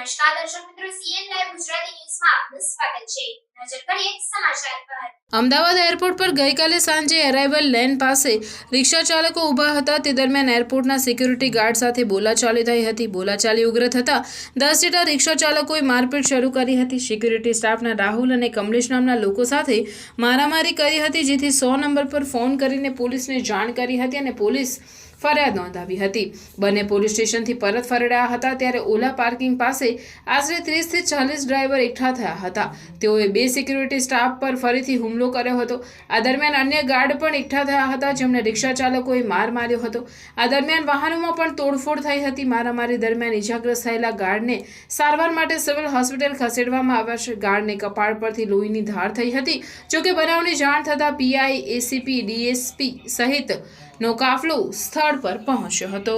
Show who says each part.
Speaker 1: દર્શક મિત્રો CN live Gujarati ન્યૂઝમાં આપનું સ્વાગત છે. નજર કરીએ સમાચાર પર.
Speaker 2: અમદાવાદ એરપોર્ટ પર ગઈકાલે સાંજે એરાઇવલ લેન પાસે રિક્ષા ચાલકો ઊભા હતા. તે દરમિયાન એરપોર્ટના સિક્યુરિટી ગાર્ડ સાથે બોલાચાલી થઈ હતી. બોલાચાલી ઉગ્ર થતાં દસ જેટલા રિક્ષા ચાલકોએ મારપીટ શરૂ કરી હતી. સિક્યુરિટી સ્ટાફના રાહુલ અને કમલેશ નામના લોકો સાથે મારામારી કરી હતી, જેથી સો નંબર પર ફોન કરીને પોલીસને જાણ કરી હતી અને પોલીસ ફરિયાદ નોંધાવી હતી. બંને પોલીસ સ્ટેશનથી પરત ફરડ્યા હતા ત્યારે ઓલા પાર્કિંગ પાસે આશરે ત્રીસથી ચાલીસ ડ્રાઈવર એકઠા થયા હતા. તેઓએ બે સિક્યુરિટી સ્ટાફ પર ફરીથી હુમલો કર્યો હતો. આ દરમિયાન અન્ય ગાર્ડ પણ એકઠા થયા હતા જેમણે રિક્ષા ચાલકોએ માર માર્યો હતો. આ દરમિયાન વાહનોમાં પણ તોડફોડ થઈ હતી. મારામારી દરમિયાન ઇજાગ્રસ્ત થયેલા ગાર્ડને સારવાર માટે સિવિલ હોસ્પિટલ ખસેડવામાં આવ્યા છે. ગાર્ડને કપાળ પરથી લોહીની ધાર થઈ હતી. જોકે બનાવની જાણ થતાં પીઆઈ, એસીપી, ડીએસપી સહિત નો કાફલો સ્થળ પર પહોંચ્યો હતો.